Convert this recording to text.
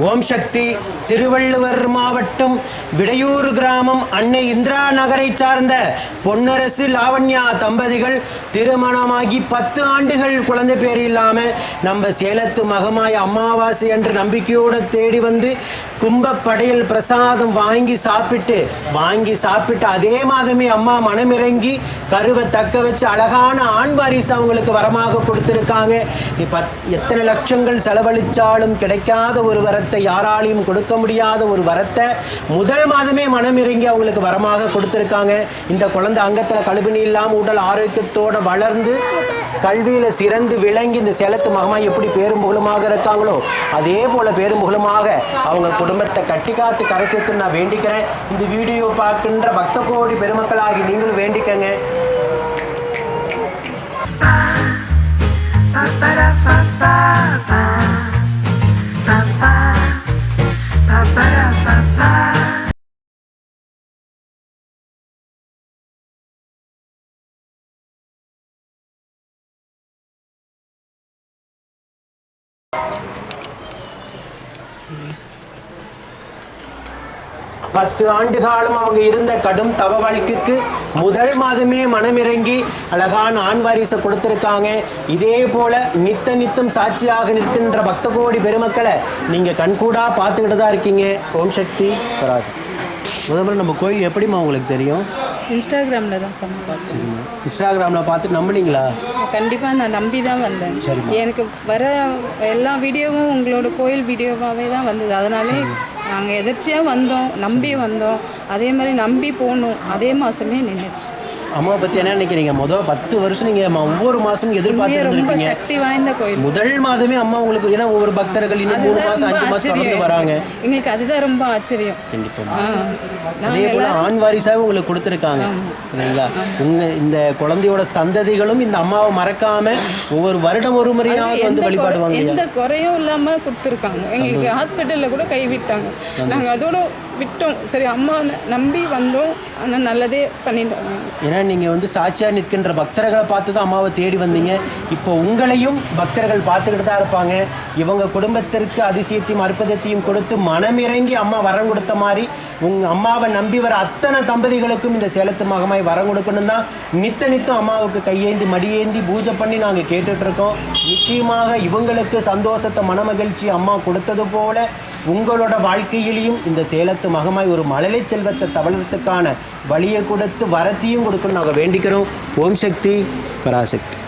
ஓம் சக்தி திருவள்ளுவர் மாவட்டம் விடையூர் கிராமம் அன்னை இந்திரா நகரை சார்ந்த பொன்னரசு லாவண்யா தம்பதிகள் திருமணமாகி பத்து ஆண்டுகள் குழந்தை பேர் இல்லாமல் நம்ம சேலத்து மகமாய் அமாவாசை என்று நம்பிக்கையோடு தேடி வந்து கும்பப்படையல் பிரசாதம் வாங்கி சாப்பிட்டு வாங்கி சாப்பிட்டு அதே மாதமே அம்மா மனமிறங்கி கருவை தக்க வச்சு அழகான ஆண் வாரிசு அவங்களுக்கு வரமாக கொடுத்துருக்காங்க. இப்போ எத்தனை லட்சங்கள் செலவழித்தாலும் கிடைக்காத ஒரு வரத்தை யாராலையும் கொடுக்க முடியாத ஒரு வரத்தை முதல் மாதமே மனமிறங்கி அவங்களுக்கு வரமாக கொடுத்துருக்காங்க. இந்த குழந்தை அங்கத்தில் கழுவினி இல்லாமல் உடல் ஆரோக்கியத்தோடு வளர்ந்து கல்வியில் சிறந்து விளங்கி இந்த சேலத்து மகமா எப்படி பேரும் புகழுமாக இருக்காங்களோ அதே போல் பேரும் புகழுமாக அவங்க குடும்பத்தை கட்டி காத்து கரை சேர்த்து நான் வேண்டிக்கிறேன். இந்த வீடியோ பார்க்கின்ற பக்த கோடி பெருமக்களாகி நீங்களும் வேண்டிக்கங்க. பத்து ஆண்டு காலம் அவங்க இருந்த கடும் தவ வாழ்க்கைக்கு முதல் மாதமே மனமிறங்கி அழகான ஆண் வாரிசை கொடுத்துருக்காங்க. இதே போல நித்த நித்தம் சாட்சியாக நிற்கின்ற பக்த கோடி பெருமக்களை நீங்க கண்கூடா பார்த்துக்கிட்டு தான் இருக்கீங்க. ஓம் சக்தி பராசம் முதல்ல நம்ம கோயில் எப்படிம்மா உங்களுக்கு தெரியும்? இன்ஸ்டாகிராமில் தான் சார் சரிம்மா. இன்ஸ்டாகிராமில் பார்த்து நம்பினீங்களா? கண்டிப்பாக நான் நம்பி தான் வந்தேன். எனக்கு வர எல்லா வீடியோவும் உங்களோட கோயில் வீடியோவாகவே தான் வந்தது. அதனாலே நாங்கள் எதிர்ச்சியாக வந்தோம் நம்பி வந்தோம். அதே மாதிரி நம்பி போகணும் அதே மாதமே நின்றுச்சு அம்மாவை பற்றி என்ன நினைக்கிறீங்க? முதல் பத்து வருஷம் நீங்கள் ஒவ்வொரு மாதமும் எதிர்பார்த்து ரொம்ப இருந்திருப்பீங்க சக்தி வாய்ந்த கோயில். முதல் மாதமே அம்மா உங்களுக்கு ஏன்னா ஒவ்வொரு பக்தர்கள் இன்னும் மூணு மாசம் அஞ்சு மாசம் தொடர்ந்து வராங்க. எங்களுக்கு. அதுதான் ரொம்ப ஆச்சரியம். கண்டிப்பா. அதே போல ஆண் வாரிசாக உங்களுக்கு கொடுத்துருக்காங்க. இல்லைங்களா? உங்க இந்த குழந்தையோட சந்ததிகளும் இந்த அம்மாவை மறக்காம ஒவ்வொரு வருடம் ஒரு முறையாவது வந்து வழிபாடுவாங்க எந்த குறையும் இல்லாம கொடுத்துருக்காங்க. எங்களுக்கு ஹாஸ்பிட்டல்ல கூட கைவிட்டாங்க நாங்க அதோட விட்டோம். சரி அம்மா நம்பி வந்தோம். ஆனா நல்லதே பண்ணிட்டாங்க ஏன்னா நீங்கள் வந்து சாட்சியாக நிற்கின்ற பக்தர்களை பார்த்து தான் அம்மாவை தேடி வந்தீங்க. இப்போ உங்களையும் பக்தர்கள் பார்த்துக்கிட்டு தான் இருப்பாங்க. இவங்க குடும்பத்திற்கு அதிசயத்தையும் அற்புதத்தையும் கொடுத்து மனமிறங்கி அம்மா வரம் கொடுத்த மாதிரி உங்கள் அம்மாவை நம்பி வர அத்தனை தம்பதிகளுக்கும் இந்த சேலத்து மகமாய் வரம் கொடுக்கணும் தான் நித்த நித்தம் அம்மாவுக்கு கையேந்தி மடியேந்தி பூஜை பண்ணி நாங்கள் கேட்டுட்ருக்கோம் நிச்சயமாக இவங்களுக்கு சந்தோஷத்தை மனமகிழ்ச்சி அம்மா கொடுத்தது போல உங்களோட வாழ்க்கையிலையும் இந்த சேலத்து மகமாய் ஒரு மழலை செல்வத்தை தவழத்துக்கான வழியை கொடுத்து வரத்தையும் கொடுக்கணும் நாங்கள் வேண்டிக்கிறோம். ஓம் சக்தி பராசக்தி.